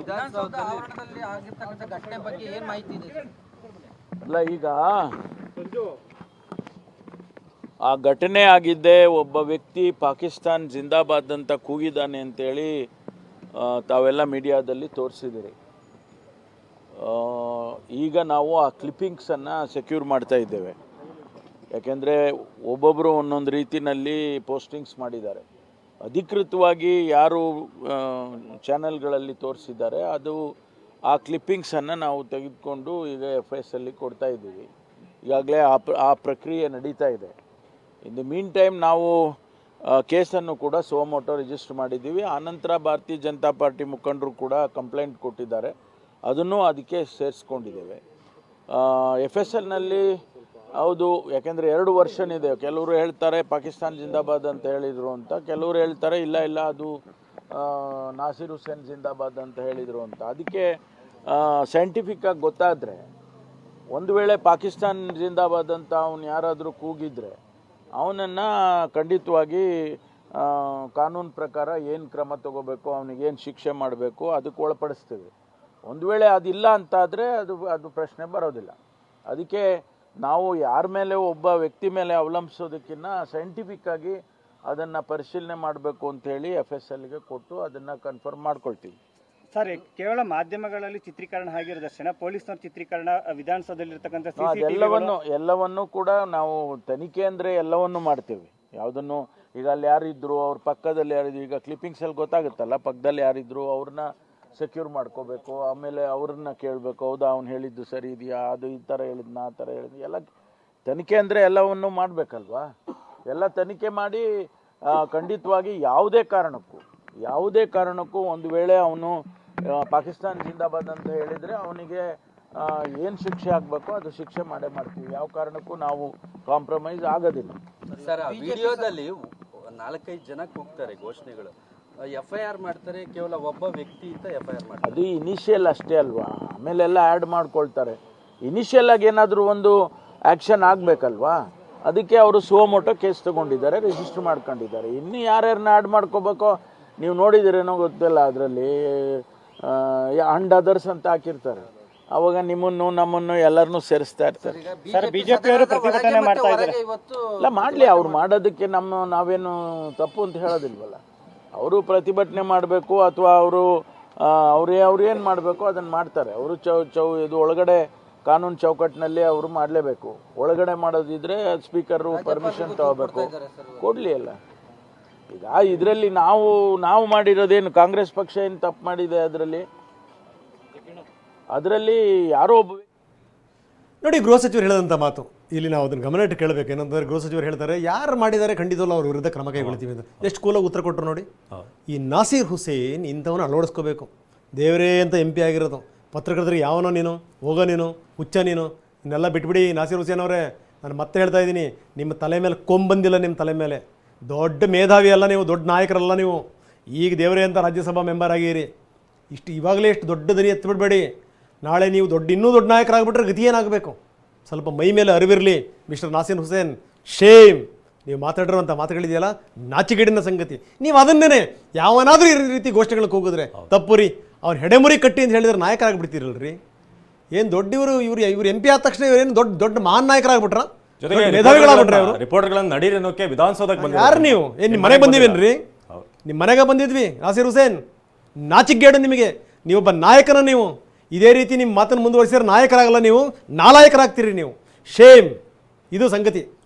ವಿಧಾನಸೌಧ ಆವರಣದಲ್ಲಿ ಆಗಿರ್ತಕ್ಕಂಥ ಘಟನೆ ಬಗ್ಗೆ ಏನ್ ಮಾಹಿತಿ ಇದೆ ಸರ್? ಅಲ್ಲ ಈಗ ಆ ಘಟನೆ ಆಗಿದ್ದೆ ಒಬ್ಬ ವ್ಯಕ್ತಿ ಪಾಕಿಸ್ತಾನ್ ಜಿಂದಾಬಾದ್ ಅಂತ ಕೂಗಿದ್ದಾನೆ ಅಂತೇಳಿ ತಾವೆಲ್ಲ ಮೀಡಿಯಾದಲ್ಲಿ ತೋರಿಸಿದಿರಿ ಈಗ ನಾವು ಆ ಕ್ಲಿಪ್ಪಿಂಗ್ಸನ್ನು ಸೆಕ್ಯೂರ್ ಮಾಡ್ತಾ ಇದ್ದೇವೆ. ಯಾಕೆಂದರೆ ಒಬ್ಬೊಬ್ಬರು ಒಂದೊಂದು ರೀತಿಯಲ್ಲಿ ಪೋಸ್ಟಿಂಗ್ಸ್ ಮಾಡಿದ್ದಾರೆ. ಅಧಿಕೃತವಾಗಿ ಯಾರು ಚಾನೆಲ್ಗಳಲ್ಲಿ ತೋರಿಸಿದ್ದಾರೆ, ಅದು ಆ ಕ್ಲಿಪ್ಪಿಂಗ್ಸನ್ನು ನಾವು ತೆಗೆದುಕೊಂಡು ಈಗ ಎಫ್ ಎಸ್ ಅಲ್ಲಿ ಕೊಡ್ತಾ ಇದ್ದೀವಿ. ಈಗಾಗಲೇ ಆ ಪ್ರ, ಆ ಪ್ರಕ್ರಿಯೆ ನಡೀತಾ ಇದೆ. ಇನ್ ಮೀನ್ ಟೈಮ್ ನಾವು ಕೇಸನ್ನು ಕೂಡ ಸೋಮೋಟೋ ರಿಜಿಸ್ಟರ್ ಮಾಡಿದ್ದೀವಿ. ಆನಂತರ ಭಾರತೀಯ ಜನತಾ ಪಾರ್ಟಿ ಮುಖಂಡರು ಕೂಡ ಕಂಪ್ಲೇಂಟ್ ಕೊಟ್ಟಿದ್ದಾರೆ. ಅದನ್ನು ಅದಕ್ಕೆ ಸೇರಿಸ್ಕೊಂಡಿದ್ದೇವೆ. ಎಫ್ ಎಸ್ ಎಲ್ನಲ್ಲಿ ಹೌದು, ಯಾಕೆಂದರೆ ಎರಡು ವರ್ಷನ್ ಇದೆ ಕೆಲವರು ಹೇಳ್ತಾರೆ ಪಾಕಿಸ್ತಾನ್ ಜಿಂದಾಬಾದ್ ಅಂತ ಹೇಳಿದರು ಅಂತ. ಕೆಲವರು ಹೇಳ್ತಾರೆ, ಇಲ್ಲ ಇಲ್ಲ, ಅದು ನಾಸಿರ್ ಹುಸೇನ್ ಜಿಂದಾಬಾದ್ ಅಂತ ಹೇಳಿದರು ಅಂತ. ಅದಕ್ಕೆ ಸೈಂಟಿಫಿಕ್ಕಾಗಿ ಗೊತ್ತಾದರೆ, ಒಂದು ವೇಳೆ ಪಾಕಿಸ್ತಾನ್ ಜಿಂದಾಬಾದ್ ಅಂತ ಅವನು ಯಾರಾದರೂ ಕೂಗಿದ್ರೆ, ಅವನನ್ನು ಖಂಡಿತವಾಗಿ ಕಾನೂನು ಪ್ರಕಾರ ಏನು ಕ್ರಮ ತಗೋಬೇಕು, ಅವನಿಗೆ ಏನು ಶಿಕ್ಷೆ ಮಾಡಬೇಕು, ಅದಕ್ಕೆ ಒಳಪಡಿಸ್ತೀವಿ. ಒಂದು ವೇಳೆ ಅದಿಲ್ಲ ಅಂತಾದರೆ ಅದು ಅದು ಪ್ರಶ್ನೆ ಬರೋದಿಲ್ಲ. ಅದಕ್ಕೆ ನಾವು ಯಾರ ಮೇಲೆ ಒಬ್ಬ ವ್ಯಕ್ತಿ ಮೇಲೆ ಅವಲಂಬಿಸೋದಕ್ಕಿಂತ ಸೈಂಟಿಫಿಕ್ಕಾಗಿ ಅದನ್ನು ಪರಿಶೀಲನೆ ಮಾಡಬೇಕು ಅಂತೇಳಿ ಎಫ್ ಎಸ್ ಎಲ್ಗೆ ಕೊಟ್ಟು ಅದನ್ನು ಕನ್ಫರ್ಮ್ ಮಾಡ್ಕೊಳ್ತೀವಿ. ಸರ್ ಕೇವಲ ಮಾಧ್ಯಮಗಳಲ್ಲಿ ಚಿತ್ರೀಕರಣ ಆಗಿರೋ ದರ್ಶನ ಪೊಲೀಸ್ನವ್ರ ಚಿತ್ರೀಕರಣ ವಿಧಾನಸಭೆಯಲ್ಲಿರತಕ್ಕಂಥ ಎಲ್ಲವನ್ನು ಎಲ್ಲವನ್ನೂ ಎಲ್ಲವನ್ನು ಕೂಡ ನಾವು ತನಿಖೆ ಅಂದರೆ ಎಲ್ಲವನ್ನು ಮಾಡ್ತೇವೆ. ಯಾವುದನ್ನು ಈಗ ಅಲ್ಲಿ ಯಾರಿದ್ರು ಅವ್ರ ಪಕ್ಕದಲ್ಲಿ ಯಾರಿದ್ರು ಈಗ ಕ್ಲಿಪ್ಪಿಂಗ್ಸಲ್ಲಿ ಗೊತ್ತಾಗುತ್ತಲ್ಲ ಪಕ್ಕದಲ್ಲಿ ಯಾರಿದ್ರು ಅವ್ರನ್ನ ಸೆಕ್ಯೂರ್ ಮಾಡ್ಕೋಬೇಕು, ಆಮೇಲೆ ಅವ್ರನ್ನ ಕೇಳಬೇಕು, ಹೌದಾ, ಅವ್ನು ಹೇಳಿದ್ದು ಸರಿ ಇದೆಯಾ, ಅದು ಈ ಥರ ಹೇಳಿದ್ನ, ಆ ಥರ ಹೇಳಿದ್ನ, ಎಲ್ಲ ತನಿಖೆ ಅಂದರೆ ಎಲ್ಲವನ್ನು ಮಾಡಬೇಕಲ್ವಾ? ಎಲ್ಲ ತನಿಖೆ ಮಾಡಿ ಖಂಡಿತವಾಗಿ ಯಾವುದೇ ಕಾರಣಕ್ಕೂ ಯಾವುದೇ ಕಾರಣಕ್ಕೂ ಒಂದು ವೇಳೆ ಅವನು ಪಾಕಿಸ್ತಾನ ಜಿಂದಾಬಾದ್ ಅಂತ ಹೇಳಿದರೆ ಅವನಿಗೆ ಏನು ಶಿಕ್ಷೆ ಆಗಬೇಕು ಅದು ಶಿಕ್ಷೆ ಮಾಡೇ ಮಾಡ್ತೀವಿ. ಯಾವ ಕಾರಣಕ್ಕೂ ನಾವು ಕಾಂಪ್ರಮೈಸ್ ಆಗೋದಿಲ್ಲ. ಸರ್ ವಿಡಿಯೋದಲ್ಲಿ ನಾಲ್ಕೈದು ಜನಕ್ಕೆ ಹೋಗ್ತಾರೆ ಘೋಷಣೆಗಳು. ಎಫ್ ಐ ಆರ್ ಮಾಡ್ತಾರೆ ಕೇವಲ ಒಬ್ಬ ವ್ಯಕ್ತಿ ಅಂತ ಎಫ್ ಐ ಆರ್ ಮಾಡ್ತಾರೆ. ಅದು ಇನಿಷಿಯಲ್ ಅಷ್ಟೇ ಅಲ್ವಾ? ಆಮೇಲೆಲ್ಲ ಆ್ಯಡ್ ಮಾಡ್ಕೊಳ್ತಾರೆ. ಇನಿಷಿಯಲ್ ಆಗಿ ಏನಾದರೂ ಒಂದು ಆ್ಯಕ್ಷನ್ ಆಗಬೇಕಲ್ವಾ? ಅದಕ್ಕೆ ಅವರು ಸುವಮೋಟೋ ಕೇಸ್ ತಗೊಂಡಿದ್ದಾರೆ ರಿಜಿಸ್ಟರ್ ಮಾಡ್ಕೊಂಡಿದ್ದಾರೆ. ಇನ್ನು ಯಾರ್ಯಾರನ್ನ ಆ್ಯಡ್ ಮಾಡ್ಕೋಬೇಕೋ ನೀವು ನೋಡಿದಿರೇನೋ ಗೊತ್ತಿಲ್ಲ ಅದರಲ್ಲಿ ಅಂಡ್ ಅದರ್ಸ್ ಅಂತ ಹಾಕಿರ್ತಾರೆ. ಅವಾಗ ನಿಮ್ಮನ್ನು ನಮ್ಮನ್ನು ಎಲ್ಲರನ್ನೂ ಸೇರಿಸ್ತಾ ಇರ್ತಾರೆ. ಸರ್ ಬಿಜೆಪಿ ಅವರು ಪ್ರತಿಭಟನೆ ಮಾಡ್ತಾ ಇದ್ದಾರೆ. ಇವತ್ತು ಇಲ್ಲ ಮಾಡಲಿ. ಅವ್ರು ಮಾಡೋದಕ್ಕೆ ನಮ್ಮ ನಾವೇನು ತಪ್ಪು ಅಂತ ಹೇಳೋದಿಲ್ವಲ್ಲ. ಅವರು ಪ್ರತಿಭಟನೆ ಮಾಡಬೇಕು ಅಥವಾ ಅವರು ಅವ್ರು ಅವ್ರು ಏನು ಮಾಡಬೇಕು ಅದನ್ನು ಮಾಡ್ತಾರೆ. ಅವರು ಚೌ ಚೌ ಇದು ಒಳಗಡೆ ಕಾನೂನು ಚೌಕಟ್ಟಿನಲ್ಲಿ ಅವರು ಮಾಡಲೇಬೇಕು. ಒಳಗಡೆ ಮಾಡೋದಿದ್ರೆ ಸ್ಪೀಕರು ಪರ್ಮಿಷನ್ ತಗೋಬೇಕು. ಕೊಡಲಿ ಅಲ್ಲ. ಈಗ ಇದರಲ್ಲಿ ನಾವು ನಾವು ಮಾಡಿರೋದೇನು? ಕಾಂಗ್ರೆಸ್ ಪಕ್ಷ ಏನು ತಪ್ಪು ಮಾಡಿದೆ ಅದರಲ್ಲಿ? ಅದರಲ್ಲಿ ಯಾರೋ ಒಬ್ಬ ನೋಡಿ ಗೃಹ ಸಚಿವರು ಹೇಳಿದಂಥ ಮಾತು. ಇಲ್ಲಿ ನಾವು ಅದನ್ನು ಗಮನ ಇಟ್ಟು ಕೇಳಬೇಕು. ಏನಂತಂದ್ರೆ ಗೃಹ ಸಚಿವರು ಹೇಳ್ತಾರೆ ಯಾರು ಮಾಡಿದ್ದಾರೆ ಖಂಡಿತವಲ್ಲ ಅವ್ರ ವಿರುದ್ಧ ಕ್ರಮ ಕೈಗೊಳ್ತೀವಿ ಅಂತ. ಎಷ್ಟು ಕೂಲ ಉತ್ತರ ಕೊಟ್ಟರು ನೋಡಿ. ಈ ನಾಸೀರ್ ಹುಸೇನ್ ಇಂಥವನ್ನ ಅಳವಡಿಸ್ಕೋಬೇಕು. ದೇವರೇ ಅಂತ ಎಂ ಪಿ ಆಗಿರೋದು. ಪತ್ರಕರ್ತರಿಗೆ ಯಾವನೋ ನೀನು ಹೋಗೋ ನೀನು ಹುಚ್ಚ ನೀನು ಇನ್ನೆಲ್ಲ ಬಿಟ್ಬಿಡಿ ನಾಸೀರ್ ಹುಸೇನ್ ಅವರೇ. ನಾನು ಮತ್ತೆ ಹೇಳ್ತಾ ಇದ್ದೀನಿ ನಿಮ್ಮ ತಲೆ ಮೇಲೆ ಕೊಂಬಂದಿಲ್ಲ ನಿಮ್ಮ ತಲೆ ಮೇಲೆ. ದೊಡ್ಡ ಮೇಧಾವಿ ಅಲ್ಲ ನೀವು ದೊಡ್ಡ ನಾಯಕರಲ್ಲ ನೀವು. ಈಗ ದೇವರೇ ಅಂತ ರಾಜ್ಯಸಭಾ ಮೆಂಬರ್ ಆಗಿರಿ. ಇಷ್ಟು ಇವಾಗಲೇ ಇಷ್ಟು ದೊಡ್ಡ ದನಿ ಎತ್ತಿಬಿಡ್ಬೇಡಿ ನಾಳೆ ನೀವು ದೊಡ್ಡ ಇನ್ನೂ ದೊಡ್ಡ ನಾಯಕರಾಗ್ಬಿಟ್ರೆ ಗತಿ ಏನಾಗಬೇಕು? ಸ್ವಲ್ಪ ಮೈ ಮೇಲೆ ಅರಿವಿರಲಿ ಮಿಸ್ಟರ್ ನಾಸಿನ್ ಹುಸೇನ್. ಶೇಮ್ ನೀವು ಮಾತಾಡಿರುವಂಥ ಮಾತುಗಳಿದೆಯಲ್ಲ ನಾಚಿಗೇಡಿನ ಸಂಗತಿ. ನೀವು ಅದನ್ನೇ ಯಾವನಾದರೂ ಈ ರೀತಿ ಘೋಷಣೆಗಳಿಗೆ ಹೋಗಿದ್ರೆ ತಪ್ಪು ರೀ ಅವ್ನು ಹೆಡೆಮುರಿ ಕಟ್ಟಿ ಅಂತ ಹೇಳಿದ್ರೆ ನಾಯಕರಾಗ್ಬಿಡ್ತೀರಲ್ರಿ? ಏನು ದೊಡ್ಡ ಇವರು ಇವರು ಇವ್ರು ಎಂ ಪಿ ಆದ ತಕ್ಷಣ ಇವರೇನು ದೊಡ್ಡ ದೊಡ್ಡ ಮಹಾನ್ ನಾಯಕರಾಗ್ಬಿಟ್ರ? ಜೊತೆಗೆ ಮೇಧಾವಿಗಳಾಗ್ಬಿಟ್ರೆ ಅವರು ರಿಪೋರ್ಟ್ಗಳನ್ನ ನಡೀರಿ ಅನ್ನೋಕೆ ವಿಧಾನಸೌಧಕ್ಕೆ ಬಂದ ಯಾರು ನೀವು? ಏನು ನಿಮ್ಮ ಮನೆಗೆ ಬಂದಿವೇನ್ರಿ ನಿಮ್ಮ ಮನೆಗೆ ಬಂದಿದ್ವಿ ನಾಸಿರ್ ಹುಸೇನ್. ನಾಚಿಕ್ಗೇಡು ನಿಮಗೆ. ನೀವೊಬ್ಬ ನಾಯಕನ ನೀವು? ಇದೇ ರೀತಿ ನಿಮ್ಮ ಮಾತನ್ನು ಮುಂದುವರಿಸಿದ್ರೆ ನಾಯಕರಾಗಲ್ಲ ನೀವು ನಾಲಾಯಕರಾಗ್ತೀರಿ ನೀವು. ಶೇಮ್ ಇದು ಸಂಗತಿ.